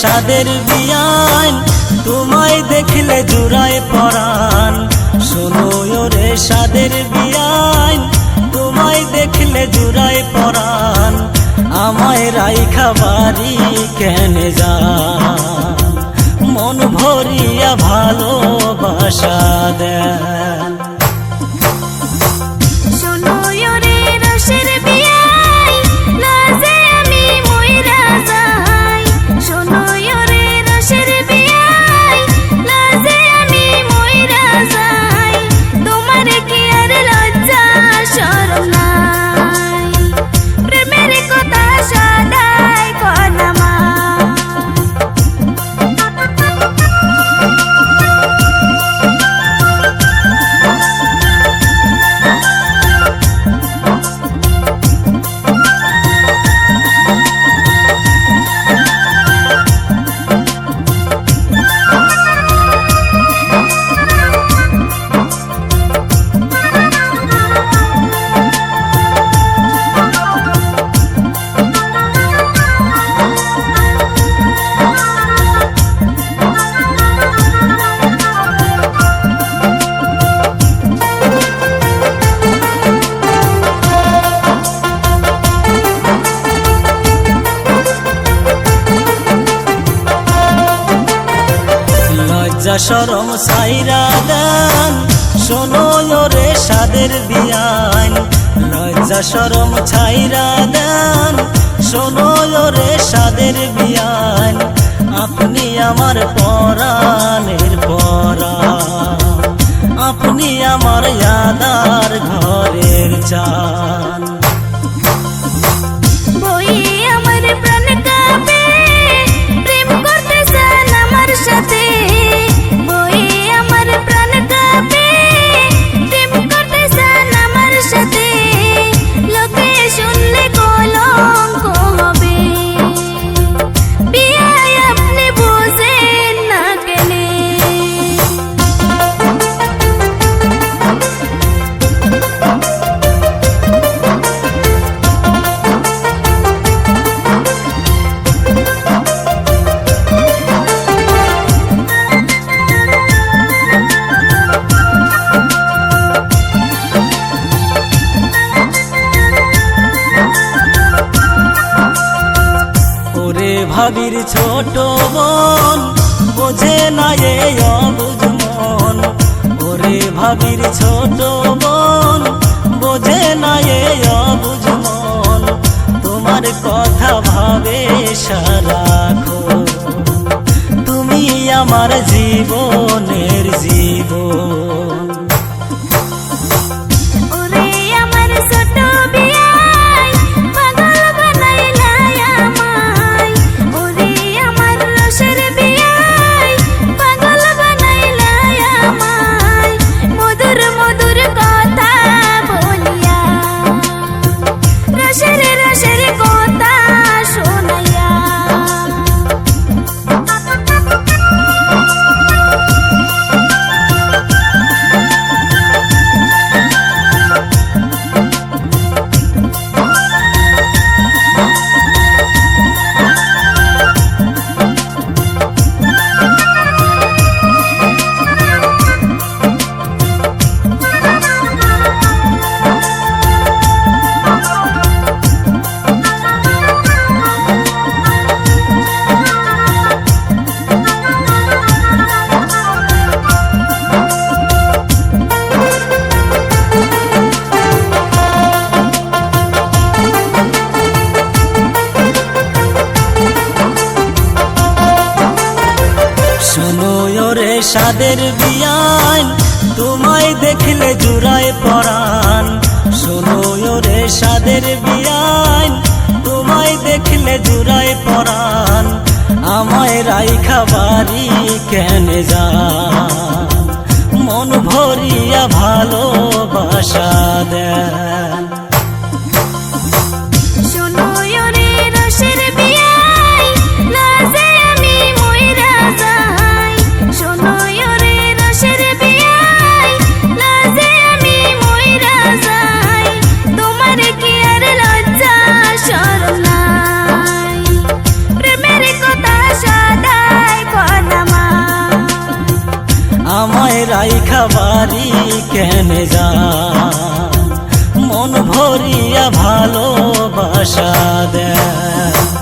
সাদের বিয়ান, তোমায় দেখলে জুড়ায় পরাণ। শোনো রে সাদের বিয়ান, তোমায় দেখলে জুড়ায় পরাণ। আমায় রাইখা বাড়ি কেন যা মন ভরিয়া ভালোবাসা দেন। লজ্জা সরম সাইরা দেন। শোনো রে সাদের বিয়ান। লজ্জা সরম ছাইরা দেন। শোনো রে সাদের বিয়ান। আপনি আমার পরাণের পরাণ আপনি আমার ইয়াদার ঘরের চান ভাবির ছোট বোন, বোঝে না এ অবুঝ মন। ওরে ভাবির ছোট বোন, বোঝে না এ অবুঝ মন। তোমার কথা ভাবে সারাখো তুমি আমার জীবনের জীবন। সাদের বিয়ান, তোমায় দেখলে জুড়ায় পরাণ। শোনো রে সাদের বিয়ান, তোমায় দেখলে জুড়ায় পরাণ। আমায় রাইখা বাড়ি কেন যা মন ভরিয়া ভালোবাসা দেন বাড়ি কেনে যান? মন ভরিয়া ভালোবাসা দেন।